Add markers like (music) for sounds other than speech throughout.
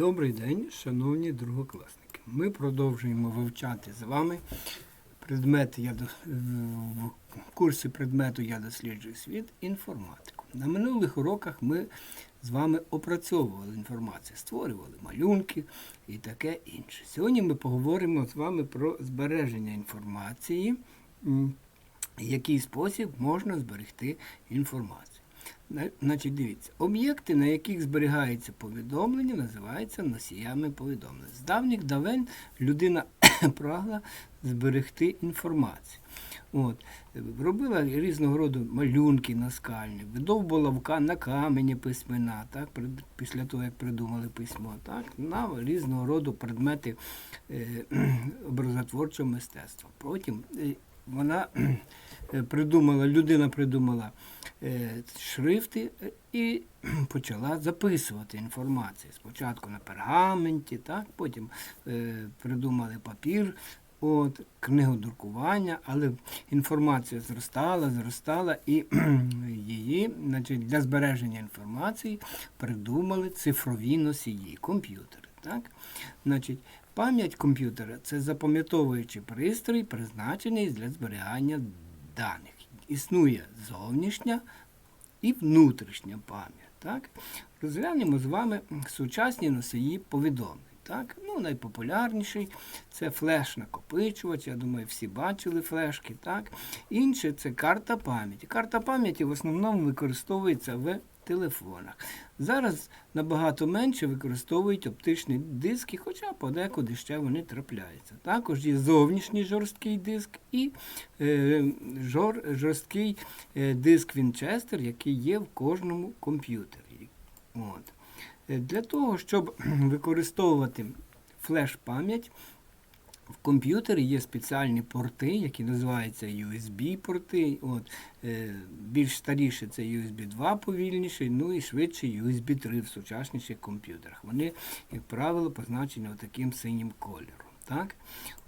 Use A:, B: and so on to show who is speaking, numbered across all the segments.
A: Добрий день, шановні другокласники. Ми продовжуємо вивчати з вами предмети я в курсі предмету Я досліджую світ інформатику. На минулих уроках ми з вами опрацьовували інформацію, створювали малюнки і таке інше. Сьогодні ми поговоримо з вами про збереження інформації, який спосіб можна зберегти інформацію. На- Значить, дивіться, об'єкти, на яких зберігається повідомлення, називаються носіями повідомлень. З давніх давен людина (coughs) прагла зберегти інформацію. От, робила різного роду малюнки наскальні, видовбувала в на камені письмена, так, після того, як придумали письмо, так, на різного роду предмети е, (clears throat) образотворчого мистецтва. Потім е, вона е, придумала, людина придумала шрифти е, і (clears throat) почала записувати інформацію. Спочатку на пергаменті, так, потім е, придумали папір, от, книгодрукування, але інформація зростала, зростала, і (clears throat) її значить, для збереження інформації придумали цифрові носії, комп'ютери. Так? Значить, пам'ять комп'ютера це запам'ятовуючий пристрій, призначений для зберігання даних. Існує зовнішня і внутрішня пам'ять. Так? Розглянемо з вами сучасні носії повідомлень. Так? Ну, найпопулярніший це флеш-накопичувач. Я думаю, всі бачили флешки. Так? Інше це карта пам'яті. Карта пам'яті в основному використовується в телефонах. Зараз набагато менше використовують оптичні диски, хоча подекуди ще вони трапляються. Також є зовнішній жорсткий диск і е, жор, жорсткий е, диск Вінчестер, який є в кожному комп'ютері. От. Е, Для того, щоб (clears throat) використовувати флеш-пам'ять, в комп'ютері є спеціальні порти, які називаються USB-порти. От, е, більш старіше це USB 2 повільніший, ну і швидше USB 3 в сучасніших комп'ютерах. Вони, як правило, позначені таким синім кольором. Так?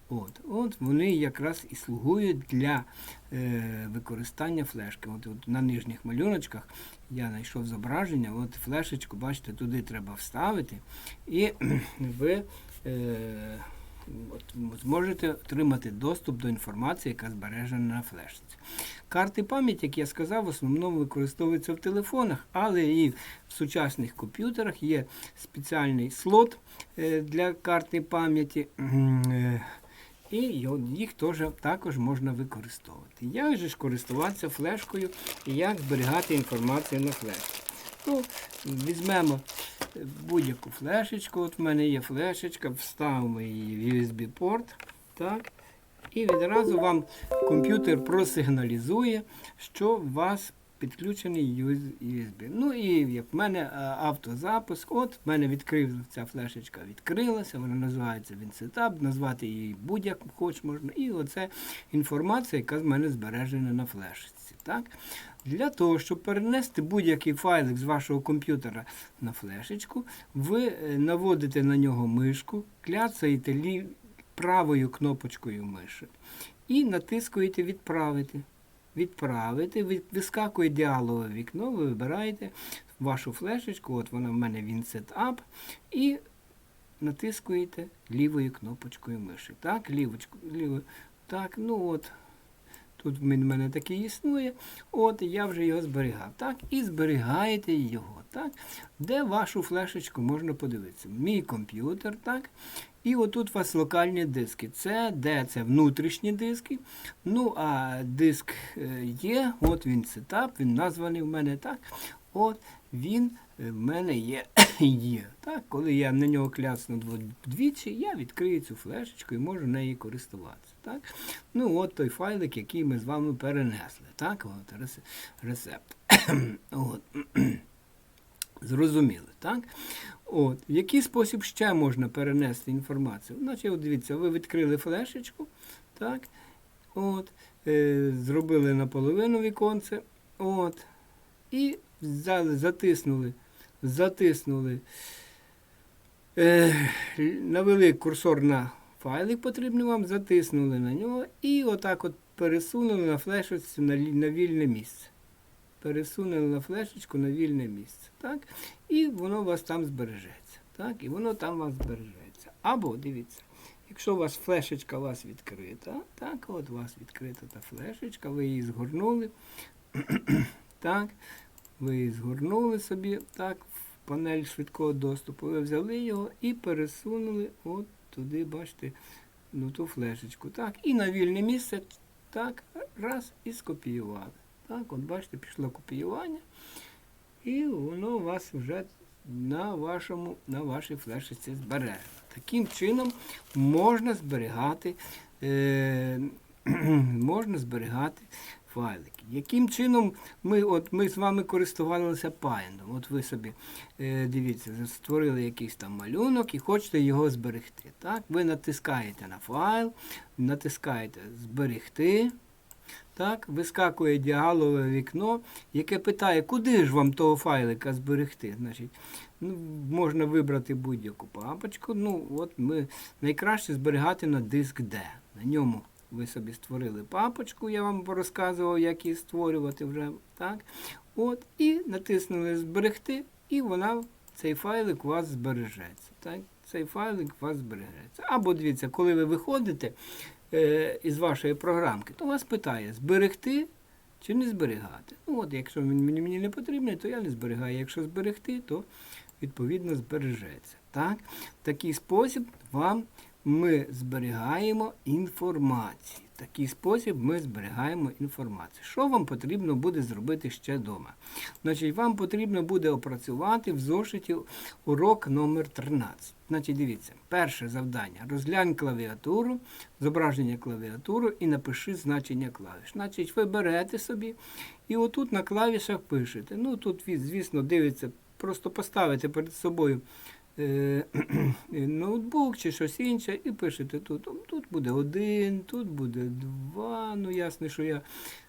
A: От, от вони якраз і слугують для е, використання флешки. От, от на нижніх малюночках я знайшов зображення, от флешечку, бачите, туди треба вставити, і (clears throat) ви е, зможете отримати доступ до інформації, яка збережена на флешці. Карти пам'яті, як я сказав, в основному використовуються в телефонах, але і в сучасних комп'ютерах є спеціальний слот е, для карти пам'яті. І їх теж також можна використовувати. Як же ж користуватися флешкою і як зберігати інформацію на флешці? Ну, візьмемо будь-яку флешечку. От в мене є флешечка, вставимо її в USB-порт. Так? І відразу вам комп'ютер просигналізує, що у вас підключений USB. Ну і як в мене е, автозапуск, от в мене відкрив ця флешечка відкрилася, вона називається WinSetup, назвати її будь-як хоч можна. І оце інформація, яка з мене збережена на флешці. Так? Для того, щоб перенести будь-який файлик з вашого комп'ютера на флешечку, ви е, наводите на нього мишку, кляцаєте правою кнопочкою миші і натискуєте Відправити. Відправити, ви- вискакує діалогове вікно, ви вибираєте вашу флешечку, от вона в мене він сетап, і натискуєте лівою кнопочкою миші. Так, лівочку, лівою. Так, ну от. Тут в мене такий існує. От я вже його зберігав. Так, і зберігаєте його. Так, де вашу флешечку можна подивитися? Мій комп'ютер, так. І отут у вас локальні диски. Це де це внутрішні диски. Ну, а диск е, є, от він сетап, він названий в мене так. От він в мене є. (coughs) є. Так, коли я на нього кляцну двічі, я відкрию цю флешечку і можу нею користуватися. Так? Ну, от той файлик, який ми з вами перенесли. Так, от рецепт. (coughs) от. (coughs) Зрозуміли, так? От. В який спосіб ще можна перенести інформацію? Значить, от дивіться, ви відкрили флешечку, так? От, е, зробили наполовину віконце, от, і взяли, затиснули, затиснули, е, навели курсор на файлик потрібний вам, затиснули на нього і отак от пересунули на флешечку на, на вільне місце пересунули на флешечку на вільне місце. Так? І воно у вас там збережеться. Так? І воно там у вас збережеться. Або дивіться, якщо у вас флешечка у вас відкрита, так, от у вас відкрита та флешечка, ви її згорнули. (clears throat) так, ви згорнули собі так, в панель швидкого доступу, ви взяли його і пересунули от туди, бачите, ну, ту флешечку. Так, і на вільне місце так, раз і скопіювали. Так, от бачите, пішло копіювання, і воно у вас вже на, вашому, на вашій флешечці збережено. Таким чином можна зберігати, е, (clears throat) можна зберігати файлики. Яким чином ми, от, ми з вами користувалися Paint? От ви собі е, дивіться, створили якийсь там малюнок і хочете його зберегти. Так? Ви натискаєте на файл, натискаєте Зберегти. Так, вискакує діалогове вікно, яке питає, куди ж вам того файлика зберегти. Значить, ну, можна вибрати будь-яку папочку. Ну, от ми найкраще зберігати на диск D. На ньому ви собі створили папочку, я вам порозказував, як її створювати вже. Так? От, і натиснули зберегти, і вона, цей файлик у вас збережеться. Так? Цей файлик у вас збережеться. Або дивіться, коли ви виходите е, із вашої програмки, то вас питає зберегти чи не зберігати. Ну от, якщо він мені, мені не потрібний, то я не зберігаю. Якщо зберегти, то відповідно збережеться. Так? Такий спосіб вам ми зберігаємо інформацію. В такий спосіб ми зберігаємо інформацію. Що вам потрібно буде зробити ще вдома? Значить, вам потрібно буде опрацювати в зошиті урок номер 13. Значить, дивіться, перше завдання. Розглянь клавіатуру, зображення клавіатуру і напиши значення клавіш. Значить, ви берете собі і отут на клавішах пишете. Ну, тут, звісно, дивиться, просто поставите перед собою (clears throat) ноутбук чи щось інше, і пишете тут. Тут буде один, тут буде два. Ну, ясно, що я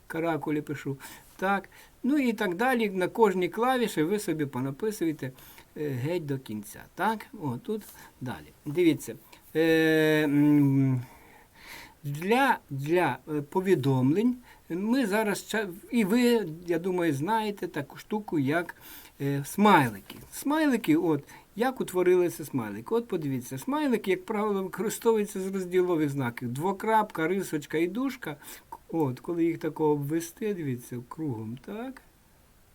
A: каракулі пишу. Так. Ну і так далі. На кожній клавіші ви собі понаписуєте е, геть до кінця. Так? О, тут далі. Дивіться. Е, для, для е, повідомлень ми зараз і ви, я думаю, знаєте таку штуку, як е, смайлики. Смайлики, от, як утворилися смайлики? От подивіться, смайлики, як правило, використовуються з розділових знаків. Двокрапка, рисочка і дужка. От, коли їх тако обвести, дивіться, кругом, так?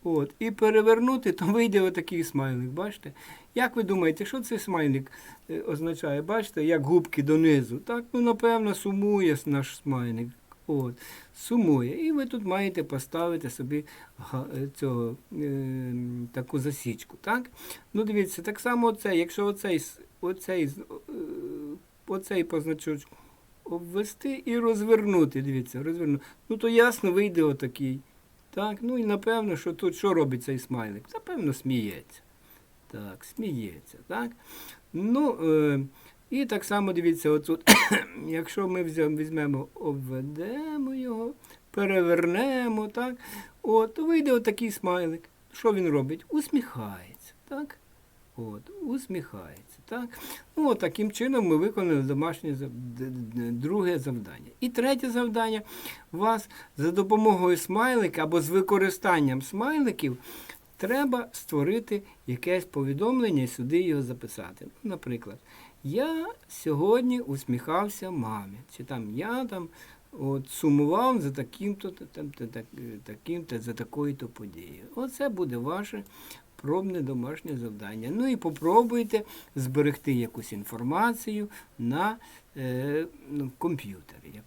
A: От, і перевернути, то вийде отакий смайлик, бачите? Як ви думаєте, що цей смайлик е, означає? Бачите, як губки донизу. Так, ну, напевно, сумує наш смайлик. От, сумує. І ви тут маєте поставити собі е, цього, е, таку засічку. Так? Ну, дивіться, так само оце, якщо оцей, оцей, е, оцей позначочку обвести і розвернути, дивіться, розвернути. Ну, то ясно вийде отакий. Так, ну і напевно, що тут що робить цей смайлик? Напевно, сміється. Так, сміється, так? Ну, е, і так само дивіться, отут, (coughs) якщо ми візьмемо, обведемо його, перевернемо, так, от, то вийде отакий смайлик. Що він робить? Усміхається, так? От, усміхається, так? Ну, от таким чином ми виконали домашнє друге завдання. І третє завдання вас за допомогою смайлика або з використанням смайликів треба створити якесь повідомлення і сюди його записати. Наприклад, я сьогодні усміхався мамі, чи там я там от, сумував за таким-то таким-то, за такою-то подією. Оце буде ваше пробне домашнє завдання. Ну і попробуйте зберегти якусь інформацію на е, ну, комп'ютері.